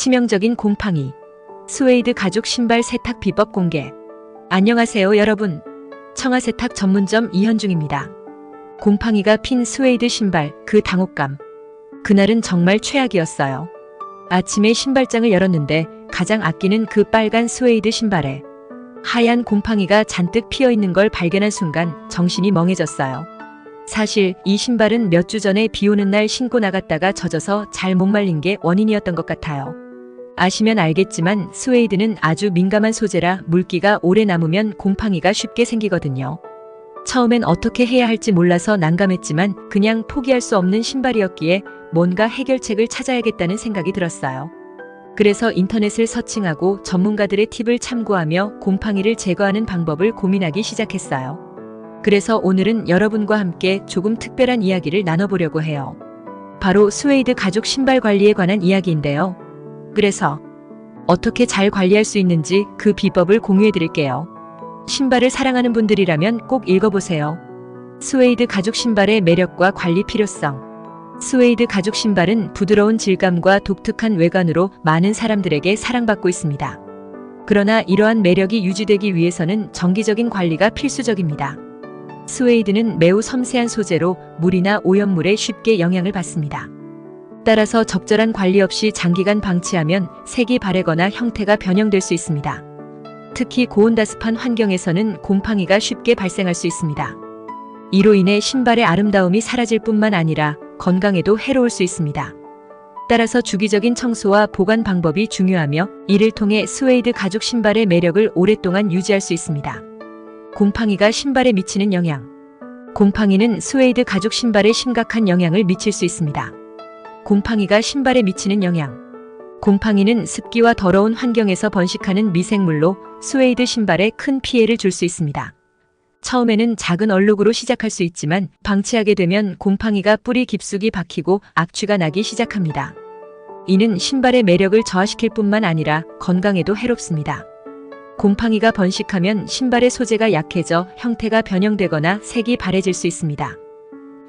치명적인 곰팡이. 스웨이드 가죽 신발 세탁 비법 공개. 안녕하세요, 여러분. 청아 세탁 전문점 이현중입니다. 곰팡이가 핀 스웨이드 신발, 그 당혹감. 그날은 정말 최악이었어요. 아침에 신발장을 열었는데 가장 아끼는 그 빨간 스웨이드 신발에 하얀 곰팡이가 잔뜩 피어 있는 걸 발견한 순간 정신이 멍해졌어요. 사실 이 신발은 몇 주 전에 비 오는 날 신고 나갔다가 젖어서 잘 못 말린 게 원인이었던 것 같아요. 아시면 알겠지만 스웨이드는 아주 민감한 소재라 물기가 오래 남으면 곰팡이가 쉽게 생기거든요. 처음엔 어떻게 해야 할지 몰라서 난감했지만 그냥 포기할 수 없는 신발이었기에 뭔가 해결책을 찾아야겠다는 생각이 들었어요. 그래서 인터넷을 서칭하고 전문가들의 팁을 참고하며 곰팡이를 제거하는 방법을 고민하기 시작했어요. 그래서 오늘은 여러분과 함께 조금 특별한 이야기를 나눠보려고 해요. 바로 스웨이드 가죽 신발 관리에 관한 이야기인데요. 그래서 어떻게 잘 관리할 수 있는지 그 비법을 공유해 드릴게요. 신발을 사랑하는 분들이라면 꼭 읽어보세요. 스웨이드 가죽 신발의 매력과 관리 필요성. 스웨이드 가죽 신발은 부드러운 질감과 독특한 외관으로 많은 사람들에게 사랑받고 있습니다. 그러나 이러한 매력이 유지되기 위해서는 정기적인 관리가 필수적입니다. 스웨이드는 매우 섬세한 소재로 물이나 오염물에 쉽게 영향을 받습니다. 따라서 적절한 관리 없이 장기간 방치하면 색이 바래거나 형태가 변형될 수 있습니다. 특히 고온다습한 환경에서는 곰팡이가 쉽게 발생할 수 있습니다. 이로 인해 신발의 아름다움이 사라질 뿐만 아니라 건강에도 해로울 수 있습니다. 따라서 주기적인 청소와 보관 방법이 중요하며 이를 통해 스웨이드 가죽 신발의 매력을 오랫동안 유지할 수 있습니다. 곰팡이가 신발에 미치는 영향. 곰팡이는 스웨이드 가죽 신발에 심각한 영향을 미칠 수 있습니다. 곰팡이가 신발에 미치는 영향. 곰팡이는 습기와 더러운 환경에서 번식하는 미생물로 스웨이드 신발에 큰 피해를 줄 수 있습니다. 처음에는 작은 얼룩으로 시작할 수 있지만 방치하게 되면 곰팡이가 뿌리 깊숙이 박히고 악취가 나기 시작합니다. 이는 신발의 매력을 저하시킬 뿐만 아니라 건강에도 해롭습니다. 곰팡이가 번식하면 신발의 소재가 약해져 형태가 변형되거나 색이 바래질 수 있습니다.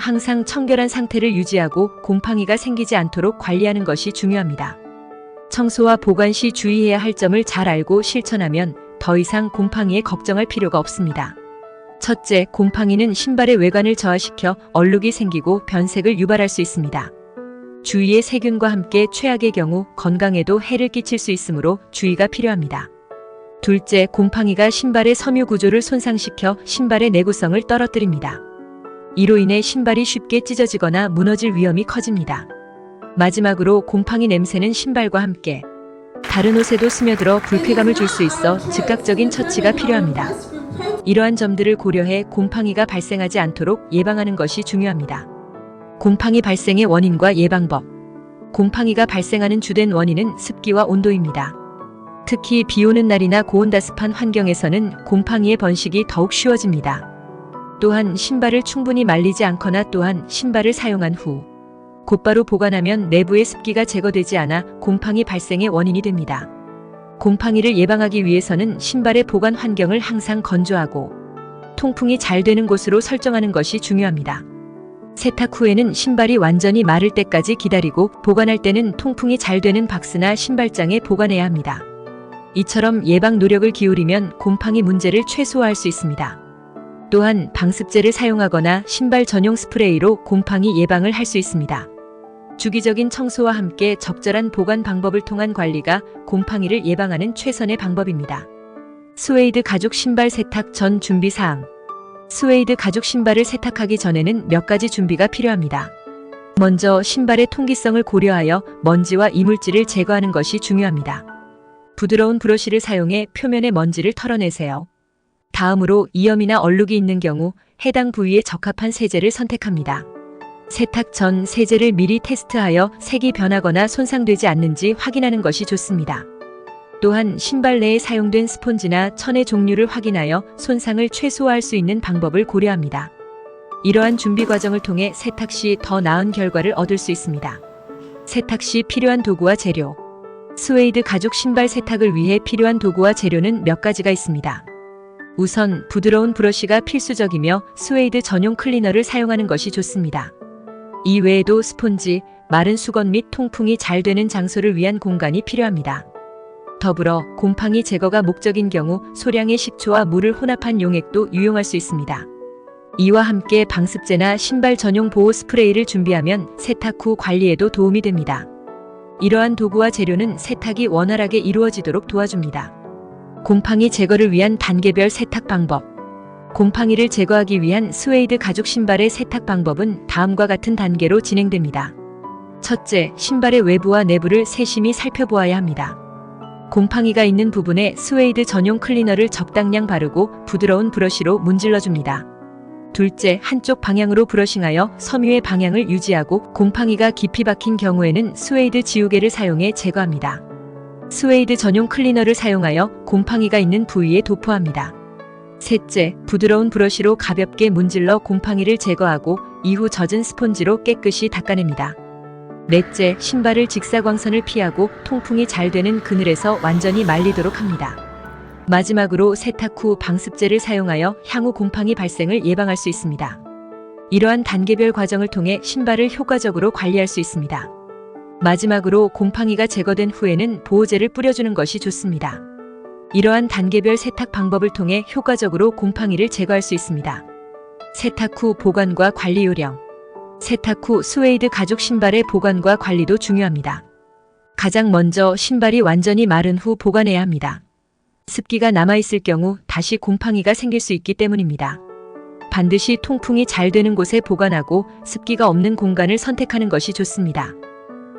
항상 청결한 상태를 유지하고 곰팡이가 생기지 않도록 관리하는 것이 중요합니다. 청소와 보관 시 주의해야 할 점을 잘 알고 실천하면 더 이상 곰팡이에 걱정할 필요가 없습니다. 첫째, 곰팡이는 신발의 외관을 저하시켜 얼룩이 생기고 변색을 유발할 수 있습니다. 주위의 세균과 함께 최악의 경우 건강에도 해를 끼칠 수 있으므로 주의가 필요합니다. 둘째, 곰팡이가 신발의 섬유 구조를 손상시켜 신발의 내구성을 떨어뜨립니다. 이로 인해 신발이 쉽게 찢어지거나 무너질 위험이 커집니다. 마지막으로 곰팡이 냄새는 신발과 함께 다른 옷에도 스며들어 불쾌감을 줄 수 있어 즉각적인 처치가 필요합니다. 이러한 점들을 고려해 곰팡이가 발생하지 않도록 예방하는 것이 중요합니다. 곰팡이 발생의 원인과 예방법. 곰팡이가 발생하는 주된 원인은 습기와 온도입니다. 특히 비 오는 날이나 고온다습한 환경에서는 곰팡이의 번식이 더욱 쉬워집니다. 또한 신발을 충분히 말리지 않거나 또한 신발을 사용한 후 곧바로 보관하면 내부의 습기가 제거되지 않아 곰팡이 발생의 원인이 됩니다. 곰팡이를 예방하기 위해서는 신발의 보관 환경을 항상 건조하고 통풍이 잘 되는 곳으로 설정하는 것이 중요합니다. 세탁 후에는 신발이 완전히 마를 때까지 기다리고 보관할 때는 통풍이 잘 되는 박스나 신발장에 보관해야 합니다. 이처럼 예방 노력을 기울이면 곰팡이 문제를 최소화할 수 있습니다. 또한 방습제를 사용하거나 신발 전용 스프레이로 곰팡이 예방을 할 수 있습니다. 주기적인 청소와 함께 적절한 보관 방법을 통한 관리가 곰팡이를 예방하는 최선의 방법입니다. 스웨이드 가죽 신발 세탁 전 준비 사항. 스웨이드 가죽 신발을 세탁하기 전에는 몇 가지 준비가 필요합니다. 먼저 신발의 통기성을 고려하여 먼지와 이물질을 제거하는 것이 중요합니다. 부드러운 브러쉬를 사용해 표면의 먼지를 털어내세요. 다음으로 이염이나 얼룩이 있는 경우 해당 부위에 적합한 세제를 선택합니다. 세탁 전 세제를 미리 테스트하여 색이 변하거나 손상되지 않는지 확인하는 것이 좋습니다. 또한 신발 내에 사용된 스폰지나 천의 종류를 확인하여 손상을 최소화할 수 있는 방법을 고려합니다. 이러한 준비 과정을 통해 세탁 시 더 나은 결과를 얻을 수 있습니다. 세탁 시 필요한 도구와 재료. 스웨이드 가죽 신발 세탁을 위해 필요한 도구와 재료는 몇 가지가 있습니다. 우선 부드러운 브러쉬가 필수적이며 스웨이드 전용 클리너를 사용하는 것이 좋습니다. 이 외에도 스폰지, 마른 수건 및 통풍이 잘 되는 장소를 위한 공간이 필요합니다. 더불어 곰팡이 제거가 목적인 경우 소량의 식초와 물을 혼합한 용액도 유용할 수 있습니다. 이와 함께 방습제나 신발 전용 보호 스프레이를 준비하면 세탁 후 관리에도 도움이 됩니다. 이러한 도구와 재료는 세탁이 원활하게 이루어지도록 도와줍니다. 곰팡이 제거를 위한 단계별 세탁 방법. 곰팡이를 제거하기 위한 스웨이드 가죽 신발의 세탁 방법은 다음과 같은 단계로 진행됩니다. 첫째, 신발의 외부와 내부를 세심히 살펴보아야 합니다. 곰팡이가 있는 부분에 스웨이드 전용 클리너를 적당량 바르고 부드러운 브러쉬로 문질러 줍니다. 둘째, 한쪽 방향으로 브러싱하여 섬유의 방향을 유지하고 곰팡이가 깊이 박힌 경우에는 스웨이드 지우개를 사용해 제거합니다. 스웨이드 전용 클리너를 사용하여 곰팡이가 있는 부위에 도포합니다. 셋째, 부드러운 브러쉬로 가볍게 문질러 곰팡이를 제거하고 이후 젖은 스폰지로 깨끗이 닦아냅니다. 넷째, 신발을 직사광선을 피하고 통풍이 잘 되는 그늘에서 완전히 말리도록 합니다. 마지막으로 세탁 후 방습제를 사용하여 향후 곰팡이 발생을 예방할 수 있습니다. 이러한 단계별 과정을 통해 신발을 효과적으로 관리할 수 있습니다. 마지막으로 곰팡이가 제거된 후에는 보호제를 뿌려주는 것이 좋습니다. 이러한 단계별 세탁 방법을 통해 효과적으로 곰팡이를 제거할 수 있습니다. 세탁 후 보관과 관리 요령. 세탁 후 스웨이드 가죽 신발의 보관과 관리도 중요합니다. 가장 먼저 신발이 완전히 마른 후 보관해야 합니다. 습기가 남아있을 경우 다시 곰팡이가 생길 수 있기 때문입니다. 반드시 통풍이 잘 되는 곳에 보관하고 습기가 없는 공간을 선택하는 것이 좋습니다.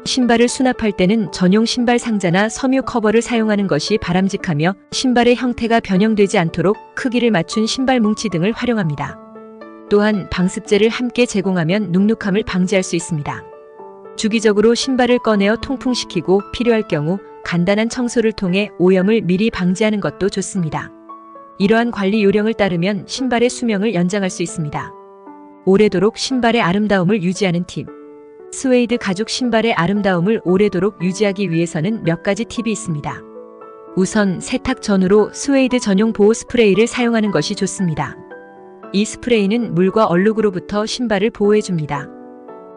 신발을 수납할 때는 전용 신발 상자나 섬유 커버를 사용하는 것이 바람직하며 신발의 형태가 변형되지 않도록 크기를 맞춘 신발 뭉치 등을 활용합니다. 또한 방습제를 함께 제공하면 눅눅함을 방지할 수 있습니다. 주기적으로 신발을 꺼내어 통풍시키고 필요할 경우 간단한 청소를 통해 오염을 미리 방지하는 것도 좋습니다. 이러한 관리 요령을 따르면 신발의 수명을 연장할 수 있습니다. 오래도록 신발의 아름다움을 유지하는 팁. 스웨이드 가죽 신발의 아름다움을 오래도록 유지하기 위해서는 몇 가지 팁이 있습니다. 우선 세탁 전후로 스웨이드 전용 보호 스프레이를 사용하는 것이 좋습니다. 이 스프레이는 물과 얼룩으로부터 신발을 보호해줍니다.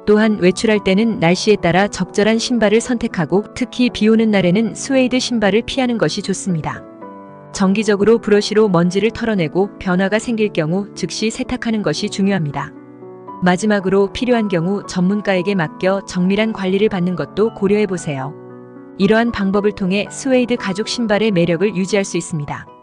또한 외출할 때는 날씨에 따라 적절한 신발을 선택하고 특히 비 오는 날에는 스웨이드 신발을 피하는 것이 좋습니다. 정기적으로 브러쉬로 먼지를 털어내고 변화가 생길 경우 즉시 세탁하는 것이 중요합니다. 마지막으로 필요한 경우 전문가에게 맡겨 정밀한 관리를 받는 것도 고려해 보세요. 이러한 방법을 통해 스웨이드 가죽 신발의 매력을 유지할 수 있습니다.